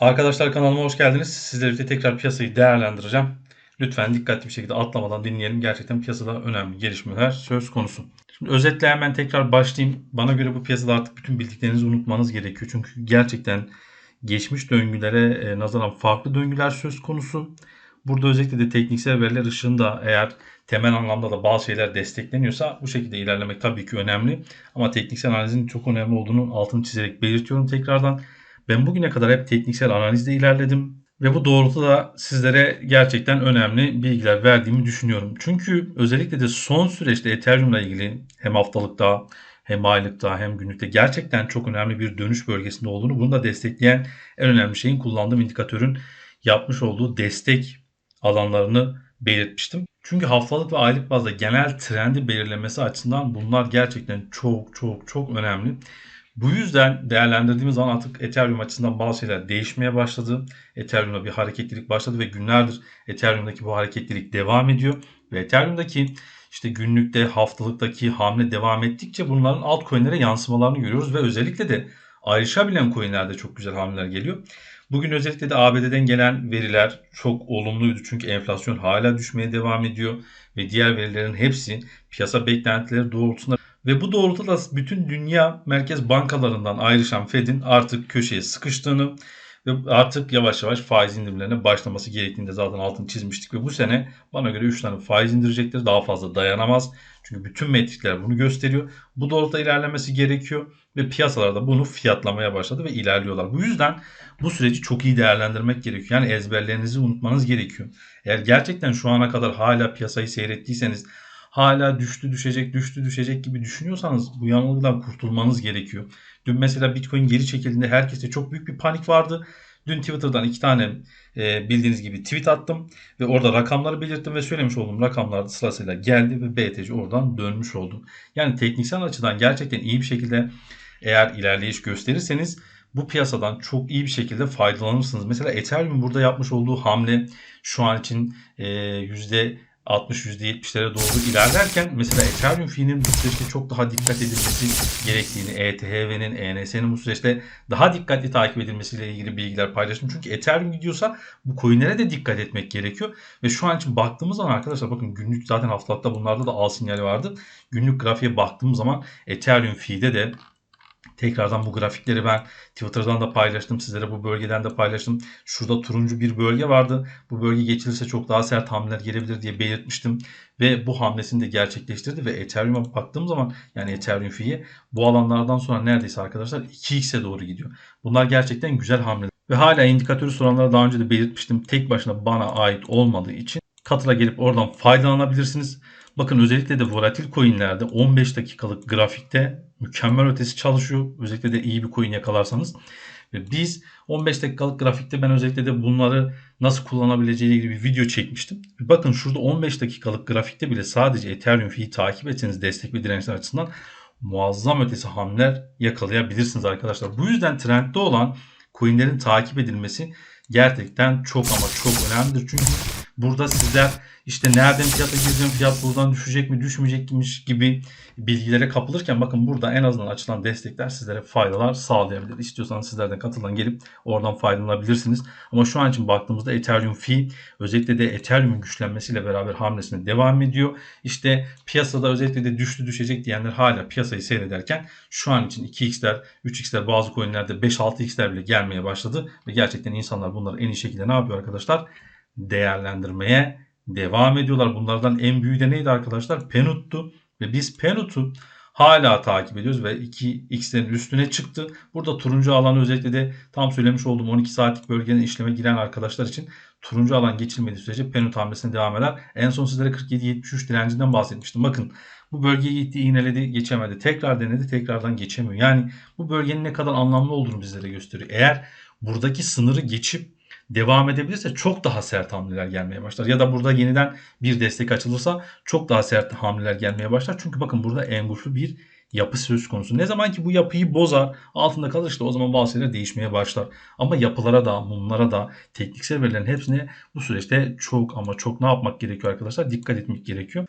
Arkadaşlar kanalıma hoş geldiniz. Sizlerle birlikte tekrar piyasayı değerlendireceğim. Lütfen dikkatli bir şekilde atlamadan dinleyelim. Gerçekten piyasada önemli gelişmeler söz konusu. Şimdi özetle hemen tekrar başlayayım. Bana göre bu piyasada artık bütün bildiklerinizi unutmanız gerekiyor. Çünkü gerçekten geçmiş döngülere e, nazaran farklı döngüler söz konusu. Burada özellikle de tekniksel veriler ışığında eğer temel anlamda da bazı şeyler destekleniyorsa bu şekilde ilerlemek tabii ki önemli. Ama tekniksel analizin çok önemli olduğunu altını çizerek belirtiyorum tekrardan. Ben bugüne kadar hep tekniksel analizde ilerledim ve bu doğrultuda sizlere gerçekten önemli bilgiler verdiğimi düşünüyorum. Çünkü özellikle de son süreçte Ethereum'la ilgili hem haftalıkta hem aylıkta hem günlükte gerçekten çok önemli bir dönüş bölgesinde olduğunu bunu da destekleyen en önemli şeyin kullandığım indikatörün yapmış olduğu destek alanlarını belirtmiştim. Çünkü haftalık ve aylık bazda genel trendi belirlemesi açısından bunlar gerçekten çok çok çok önemli. Bu yüzden değerlendirdiğimiz zaman artık Ethereum açısından bazı şeyler değişmeye başladı. Ethereum'da bir hareketlilik başladı ve günlerdir Ethereum'daki bu hareketlilik devam ediyor. Ve Ethereum'daki işte günlükte, haftalıktaki hamle devam ettikçe bunların altcoin'lere yansımalarını görüyoruz ve özellikle de ayrışabilen coin'lerde çok güzel hamleler geliyor. Bugün özellikle de ABD'den gelen veriler çok olumluydu çünkü enflasyon hala düşmeye devam ediyor ve diğer verilerin hepsi piyasa beklentileri doğrultusunda ve bu doğrultuda bütün dünya merkez bankalarından ayrışan Fed'in artık köşeye sıkıştığını ve artık yavaş yavaş faiz indirimlerine başlaması gerektiğini de zaten altını çizmiştik. Ve bu sene bana göre 3 tane faiz indirecektir. Daha fazla dayanamaz. Çünkü bütün metrikler bunu gösteriyor. Bu doğrultuda ilerlemesi gerekiyor. Ve piyasalarda bunu fiyatlamaya başladı ve ilerliyorlar. Bu yüzden bu süreci çok iyi değerlendirmek gerekiyor. Yani ezberlerinizi unutmanız gerekiyor. Eğer gerçekten şu ana kadar hala piyasayı seyrettiyseniz hala düştü düşecek düştü düşecek gibi düşünüyorsanız bu yanılgıdan kurtulmanız gerekiyor. Dün mesela Bitcoin geri çekildiğinde herkeste çok büyük bir panik vardı. Dün Twitter'dan iki tane e, bildiğiniz gibi tweet attım ve orada rakamları belirttim ve söylemiş olduğum rakamlar sırasıyla geldi ve BTC oradan dönmüş oldu. Yani tekniksel açıdan gerçekten iyi bir şekilde eğer ilerleyiş gösterirseniz bu piyasadan çok iyi bir şekilde faydalanırsınız. Mesela Ethereum burada yapmış olduğu hamle şu an için e, yüzde 60 %70'lere doğru ilerlerken mesela Ethereum fiilinin bu süreçte çok daha dikkat edilmesi gerektiğini, ETHV'nin, ENS'nin bu süreçte daha dikkatli takip edilmesiyle ilgili bilgiler paylaştım. Çünkü Ethereum gidiyorsa bu coinlere de dikkat etmek gerekiyor. Ve şu an için baktığımız zaman arkadaşlar bakın günlük zaten haftalıkta bunlarda da al sinyali vardı. Günlük grafiğe baktığım zaman Ethereum fiilde de Tekrardan bu grafikleri ben Twitter'dan da paylaştım. Sizlere bu bölgeden de paylaştım. Şurada turuncu bir bölge vardı. Bu bölge geçilirse çok daha sert hamleler gelebilir diye belirtmiştim. Ve bu hamlesini de gerçekleştirdi. Ve Ethereum'a baktığım zaman yani Ethereum fiyi bu alanlardan sonra neredeyse arkadaşlar 2x'e doğru gidiyor. Bunlar gerçekten güzel hamleler. Ve hala indikatörü soranlara daha önce de belirtmiştim. Tek başına bana ait olmadığı için katıla gelip oradan faydalanabilirsiniz. Bakın özellikle de volatil coinlerde 15 dakikalık grafikte mükemmel ötesi çalışıyor. Özellikle de iyi bir coin yakalarsanız. Ve biz 15 dakikalık grafikte ben özellikle de bunları nasıl kullanabileceği ilgili bir video çekmiştim. Bakın şurada 15 dakikalık grafikte bile sadece Ethereum fiyi takip etseniz destek ve dirençler açısından muazzam ötesi hamleler yakalayabilirsiniz arkadaşlar. Bu yüzden trendde olan coinlerin takip edilmesi gerçekten çok ama çok önemlidir. Çünkü burada sizler işte nereden fiyata gireceğim, fiyat buradan düşecek mi, düşmeyecekmiş gibi bilgilere kapılırken bakın burada en azından açılan destekler sizlere faydalar sağlayabilir. İstiyorsanız sizlerden katılan gelip oradan faydalanabilirsiniz. Ama şu an için baktığımızda Ethereum fee özellikle de Ethereum'un güçlenmesiyle beraber hamlesine devam ediyor. İşte piyasada özellikle de düştü düşecek diyenler hala piyasayı seyrederken şu an için 2x'ler, 3x'ler bazı coinlerde 5-6x'ler bile gelmeye başladı. Ve gerçekten insanlar bunları en iyi şekilde ne yapıyor arkadaşlar? Değerlendirmeye devam ediyorlar. Bunlardan en büyüğü de neydi arkadaşlar? Penut'tu. Ve biz Penut'u hala takip ediyoruz ve 2x'lerin üstüne çıktı. Burada turuncu alanı özellikle de tam söylemiş olduğum 12 saatlik bölgenin işleme giren arkadaşlar için turuncu alan geçilmediği sürece Penut hamlesine devam eder. En son sizlere 47-73 direncinden bahsetmiştim. Bakın bu bölgeye gitti, iğneledi, geçemedi. Tekrar denedi, tekrardan geçemiyor. Yani bu bölgenin ne kadar anlamlı olduğunu bizlere gösteriyor. Eğer buradaki sınırı geçip devam edebilirse çok daha sert hamleler gelmeye başlar. Ya da burada yeniden bir destek açılırsa çok daha sert hamleler gelmeye başlar. Çünkü bakın burada enguşlu bir yapı söz konusu. Ne zaman ki bu yapıyı bozar, altında kalır işte o zaman bazı şeyler değişmeye başlar. Ama yapılara da, mumlara da, tekniksel verilerin hepsine bu süreçte çok ama çok ne yapmak gerekiyor arkadaşlar? Dikkat etmek gerekiyor.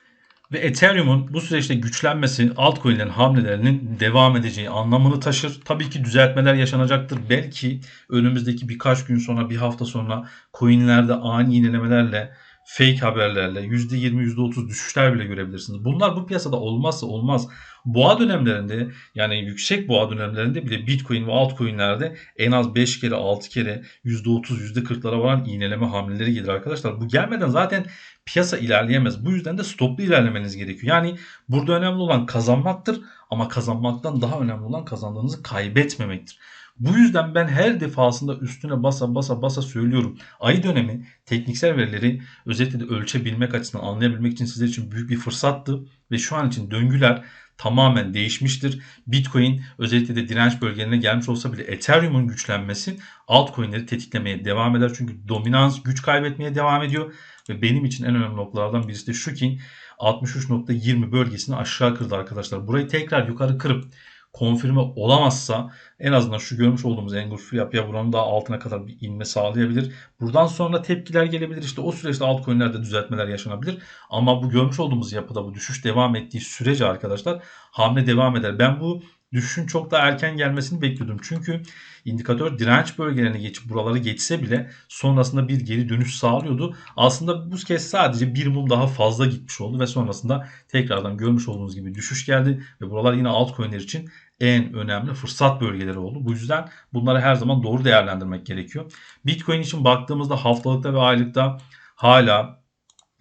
Ve Ethereum'un bu süreçte güçlenmesi altcoin'lerin hamlelerinin devam edeceği anlamını taşır. Tabii ki düzeltmeler yaşanacaktır. Belki önümüzdeki birkaç gün sonra bir hafta sonra coin'lerde ani yenilemelerle fake haberlerle %20 %30 düşüşler bile görebilirsiniz. Bunlar bu piyasada olmazsa olmaz. Boğa dönemlerinde yani yüksek boğa dönemlerinde bile Bitcoin ve altcoin'lerde en az 5 kere 6 kere %30 %40'lara varan iğneleme hamleleri gelir arkadaşlar. Bu gelmeden zaten piyasa ilerleyemez. Bu yüzden de stoplu ilerlemeniz gerekiyor. Yani burada önemli olan kazanmaktır ama kazanmaktan daha önemli olan kazandığınızı kaybetmemektir. Bu yüzden ben her defasında üstüne basa basa basa söylüyorum. Ay dönemi tekniksel verileri özellikle de ölçebilmek açısından anlayabilmek için sizler için büyük bir fırsattı. Ve şu an için döngüler tamamen değişmiştir. Bitcoin özellikle de direnç bölgelerine gelmiş olsa bile Ethereum'un güçlenmesi altcoin'leri tetiklemeye devam eder. Çünkü dominans güç kaybetmeye devam ediyor. Ve benim için en önemli noktalardan birisi de şu ki 63.20 bölgesini aşağı kırdı arkadaşlar. Burayı tekrar yukarı kırıp konfirme olamazsa en azından şu görmüş olduğumuz engulf yapıya buranın daha altına kadar bir inme sağlayabilir. Buradan sonra tepkiler gelebilir. İşte o süreçte altcoin'lerde düzeltmeler yaşanabilir. Ama bu görmüş olduğumuz yapıda bu düşüş devam ettiği sürece arkadaşlar hamle devam eder. Ben bu düşüşün çok daha erken gelmesini bekliyordum. Çünkü indikatör direnç bölgelerine geçip buraları geçse bile sonrasında bir geri dönüş sağlıyordu. Aslında bu kez sadece bir mum daha fazla gitmiş oldu ve sonrasında tekrardan görmüş olduğunuz gibi düşüş geldi ve buralar yine altcoin'ler için en önemli fırsat bölgeleri oldu. Bu yüzden bunları her zaman doğru değerlendirmek gerekiyor. Bitcoin için baktığımızda haftalıkta ve aylıkta hala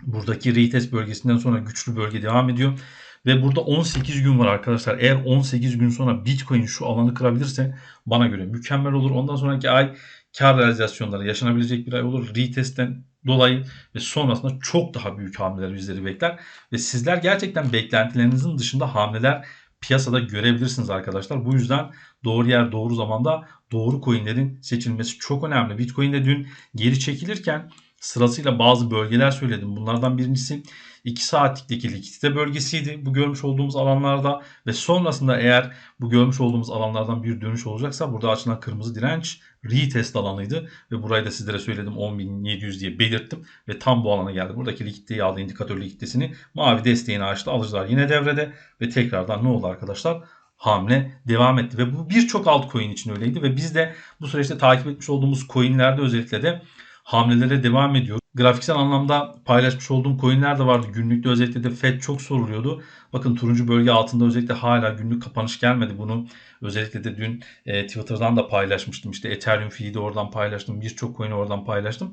buradaki retest bölgesinden sonra güçlü bölge devam ediyor. Ve burada 18 gün var arkadaşlar. Eğer 18 gün sonra Bitcoin şu alanı kırabilirse bana göre mükemmel olur. Ondan sonraki ay kar realizasyonları yaşanabilecek bir ay olur. Retest'ten dolayı ve sonrasında çok daha büyük hamleler bizleri bekler. Ve sizler gerçekten beklentilerinizin dışında hamleler piyasada görebilirsiniz arkadaşlar. Bu yüzden doğru yer doğru zamanda doğru coinlerin seçilmesi çok önemli. Bitcoin'de dün geri çekilirken sırasıyla bazı bölgeler söyledim. Bunlardan birincisi 2 saatlikteki likidite bölgesiydi bu görmüş olduğumuz alanlarda ve sonrasında eğer bu görmüş olduğumuz alanlardan bir dönüş olacaksa burada açılan kırmızı direnç retest alanıydı ve burayı da sizlere söyledim 10.700 diye belirttim ve tam bu alana geldi. Buradaki likiditeyi aldı indikatör likiditesini mavi desteğini açtı alıcılar yine devrede ve tekrardan ne oldu arkadaşlar? hamle devam etti ve bu birçok altcoin için öyleydi ve biz de bu süreçte takip etmiş olduğumuz coinlerde özellikle de hamlelere devam ediyor. Grafiksel anlamda paylaşmış olduğum coinler de vardı. Günlükte özellikle de FED çok soruluyordu. Bakın turuncu bölge altında özellikle hala günlük kapanış gelmedi. Bunu özellikle de dün e, Twitter'dan da paylaşmıştım. İşte Ethereum feed'i oradan paylaştım. Birçok coin'i oradan paylaştım.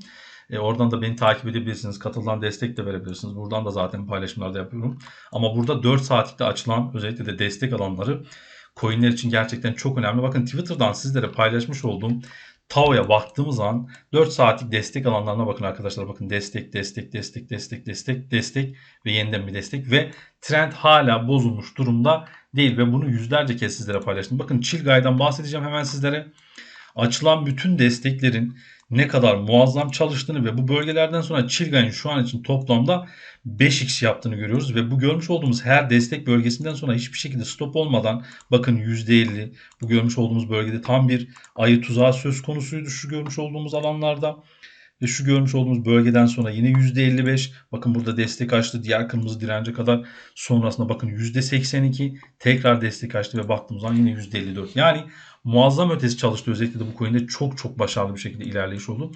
E, oradan da beni takip edebilirsiniz. Katıldan destek de verebilirsiniz. Buradan da zaten paylaşımlar da yapıyorum. Ama burada 4 saatlikte açılan özellikle de destek alanları coinler için gerçekten çok önemli. Bakın Twitter'dan sizlere paylaşmış olduğum Tao'ya baktığımız zaman 4 saatlik destek alanlarına bakın arkadaşlar. Bakın destek, destek, destek, destek, destek, destek ve yeniden bir destek ve trend hala bozulmuş durumda değil ve bunu yüzlerce kez sizlere paylaştım. Bakın Çilgay'dan bahsedeceğim hemen sizlere. Açılan bütün desteklerin ne kadar muazzam çalıştığını ve bu bölgelerden sonra Çilgay'ın şu an için toplamda 5x yaptığını görüyoruz ve bu görmüş olduğumuz her destek bölgesinden sonra hiçbir şekilde stop olmadan bakın %50 bu görmüş olduğumuz bölgede tam bir ayı tuzağı söz konusuydu şu görmüş olduğumuz alanlarda. Ve şu görmüş olduğumuz bölgeden sonra yine %55 bakın burada destek açtı diğer kırmızı dirence kadar sonrasında bakın %82 tekrar destek açtı ve baktığımız zaman yine %54 yani muazzam ötesi çalıştı özellikle de bu coin'de çok çok başarılı bir şekilde ilerleyiş oldu.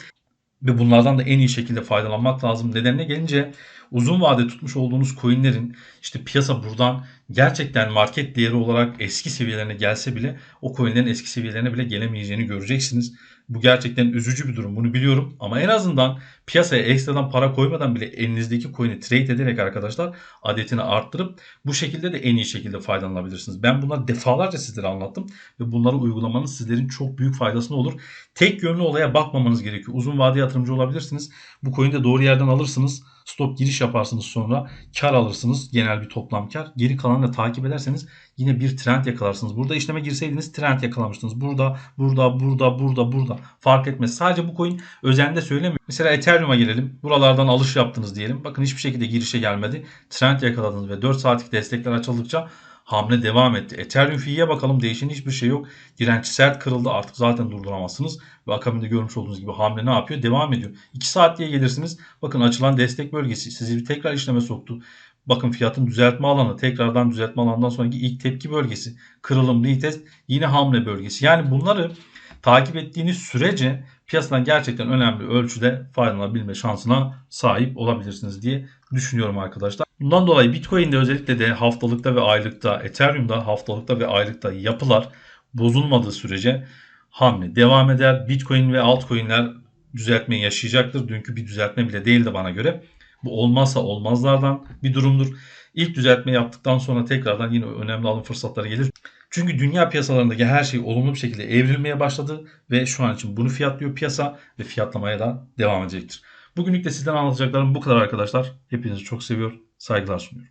Ve bunlardan da en iyi şekilde faydalanmak lazım. Nedenine gelince uzun vade tutmuş olduğunuz coinlerin işte piyasa buradan gerçekten market değeri olarak eski seviyelerine gelse bile o coinlerin eski seviyelerine bile gelemeyeceğini göreceksiniz. Bu gerçekten üzücü bir durum. Bunu biliyorum. Ama en azından piyasaya ekstradan para koymadan bile elinizdeki coin'i trade ederek arkadaşlar adetini arttırıp bu şekilde de en iyi şekilde faydalanabilirsiniz. Ben bunları defalarca sizlere anlattım ve bunları uygulamanız sizlerin çok büyük faydasına olur. Tek yönlü olaya bakmamanız gerekiyor. Uzun vade yatırımcı olabilirsiniz. Bu coin'i de doğru yerden alırsınız. Stop giriş yaparsınız sonra kar alırsınız. Genel bir toplam kar. Geri kalanı da takip ederseniz yine bir trend yakalarsınız. Burada işleme girseydiniz trend yakalamıştınız. Burada, burada, burada, burada, burada. Fark etmez. Sadece bu coin özelinde söylemiyor. Mesela Ethereum'a gelelim. Buralardan alış yaptınız diyelim. Bakın hiçbir şekilde girişe gelmedi. Trend yakaladınız ve 4 saatlik destekler açıldıkça hamle devam etti. Ethereum fi'ye bakalım değişen hiçbir şey yok. Direnç sert kırıldı artık zaten durduramazsınız. Ve akabinde görmüş olduğunuz gibi hamle ne yapıyor? Devam ediyor. 2 saat diye gelirsiniz. Bakın açılan destek bölgesi sizi bir tekrar işleme soktu. Bakın fiyatın düzeltme alanı tekrardan düzeltme alanından sonraki ilk tepki bölgesi kırılım retest yine hamle bölgesi. Yani bunları takip ettiğiniz sürece piyasadan gerçekten önemli ölçüde faydalanabilme şansına sahip olabilirsiniz diye düşünüyorum arkadaşlar. Bundan dolayı Bitcoin'de özellikle de haftalıkta ve aylıkta, Ethereum'da haftalıkta ve aylıkta yapılar bozulmadığı sürece hamle devam eder. Bitcoin ve altcoin'ler düzeltmeyi yaşayacaktır. Dünkü bir düzeltme bile değildi bana göre. Bu olmazsa olmazlardan bir durumdur. İlk düzeltme yaptıktan sonra tekrardan yine önemli alım fırsatları gelir. Çünkü dünya piyasalarındaki her şey olumlu bir şekilde evrilmeye başladı ve şu an için bunu fiyatlıyor piyasa ve fiyatlamaya da devam edecektir. Bugünlük de sizden anlatacaklarım bu kadar arkadaşlar. Hepinizi çok seviyor, saygılar sunuyorum.